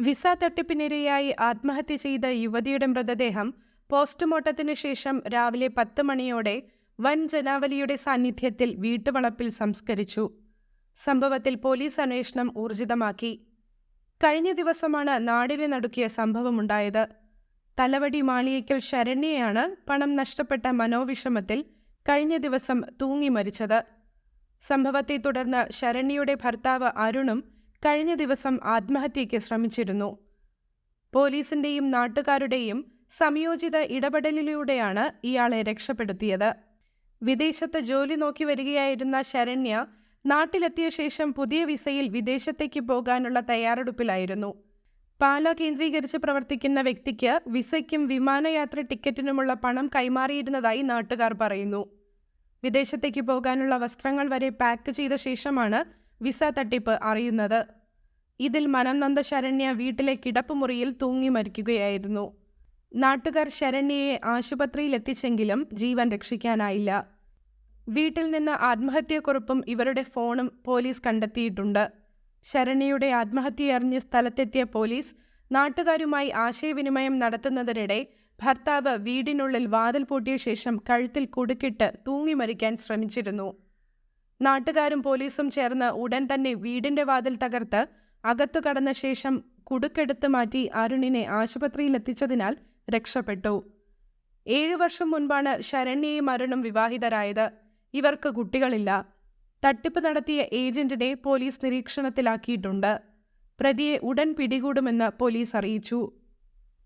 Visa തട്ടിപ്പിനിരയായി ആത്മഹത്യ ചെയ്ത യുവതിയുടെ മൃതദേഹം പോസ്റ്റ്മോർട്ടത്തിന് ശേഷം രാവിലെ പത്ത് മണിയോടെ വൻ ജനാവലിയുടെ സാന്നിധ്യത്തിൽ വീട്ടുവളപ്പിൽ സംസ്കരിച്ചു. സംഭവത്തിൽ പോലീസ് അന്വേഷണം ഊർജിതമാക്കി. കഴിഞ്ഞ ദിവസമാണ് നാടിനെ നടുക്കിയ സംഭവമുണ്ടായത്. തലവടി മാളിയേക്കൽ ശരണ്യയാണ് പണം നഷ്ടപ്പെട്ട മനോവിഷമത്തിൽ കഴിഞ്ഞ ദിവസം തൂങ്ങി മരിച്ചത്. സംഭവത്തെ തുടർന്ന് ശരണ്യയുടെ ഭർത്താവ് അരുണും കഴിഞ്ഞ ദിവസം ആത്മഹത്യയ്ക്ക് ശ്രമിച്ചിരുന്നു. പോലീസിന്റെയും നാട്ടുകാരുടെയും സംയോജിത ഇടപെടലിലൂടെയാണ് ഇയാളെ രക്ഷപ്പെടുത്തിയത്. വിദേശത്ത് ജോലി നോക്കി വരികയായിരുന്ന ശരണ്യ നാട്ടിലെത്തിയ ശേഷം പുതിയ വിസയിൽ വിദേശത്തേക്ക് പോകാനുള്ള തയ്യാറെടുപ്പിലായിരുന്നു. പാല കേന്ദ്രീകരിച്ച് പ്രവർത്തിക്കുന്ന വ്യക്തിക്ക് വിസയ്ക്കും വിമാനയാത്ര ടിക്കറ്റിനുമുള്ള പണം കൈമാറിയിരുന്നതായി നാട്ടുകാർ പറയുന്നു. വിദേശത്തേക്ക് പോകാനുള്ള വസ്ത്രങ്ങൾ വരെ പാക്ക് ചെയ്ത ശേഷമാണ് വിസ തട്ടിപ്പ് അറിയുന്നത്. ഇതിൽ മനംനന്ദ ശരണ്യ വീട്ടിലെ കിടപ്പുമുറിയിൽ തൂങ്ങി മരിക്കുകയായിരുന്നു. നാട്ടുകാർ ശരണ്യയെ ആശുപത്രിയിൽ എത്തിച്ചെങ്കിലും ജീവൻ രക്ഷിക്കാനായില്ല. വീട്ടിൽ നിന്ന് ആത്മഹത്യക്കുറിപ്പും ഇവരുടെ ഫോണും പോലീസ് കണ്ടെത്തിയിട്ടുണ്ട്. ശരണ്യയുടെ ആത്മഹത്യയറിഞ്ഞ് സ്ഥലത്തെത്തിയ പോലീസ് നാട്ടുകാരുമായി ആശയവിനിമയം നടത്തുന്നതിനിടെ ഭർത്താവ് വീടിനുള്ളിൽ വാതിൽ പൂട്ടിയ ശേഷം കഴുത്തിൽ കുടുക്കിട്ട് തൂങ്ങി മരിക്കാൻ ശ്രമിച്ചിരുന്നു. നാട്ടുകാരും പോലീസും ചേർന്ന് ഉടൻ തന്നെ വീടിന്റെ വാതിൽ തകർത്ത് അകത്തു കടന്ന ശേഷം കുടുക്കെടുത്ത് മാറ്റി അരുണിനെ ആശുപത്രിയിലെത്തിച്ചതിനാൽ രക്ഷപ്പെട്ടു. ഏഴു വർഷം മുൻപാണ് ശരണ്യയും അരുണും വിവാഹിതരായത്. ഇവർക്ക് കുട്ടികളില്ല. തട്ടിപ്പ് നടത്തിയ ഏജന്റിനെ പോലീസ് നിരീക്ഷണത്തിലാക്കിയിട്ടുണ്ട്. പ്രതിയെ ഉടൻ പിടികൂടുമെന്ന് പോലീസ് അറിയിച്ചു.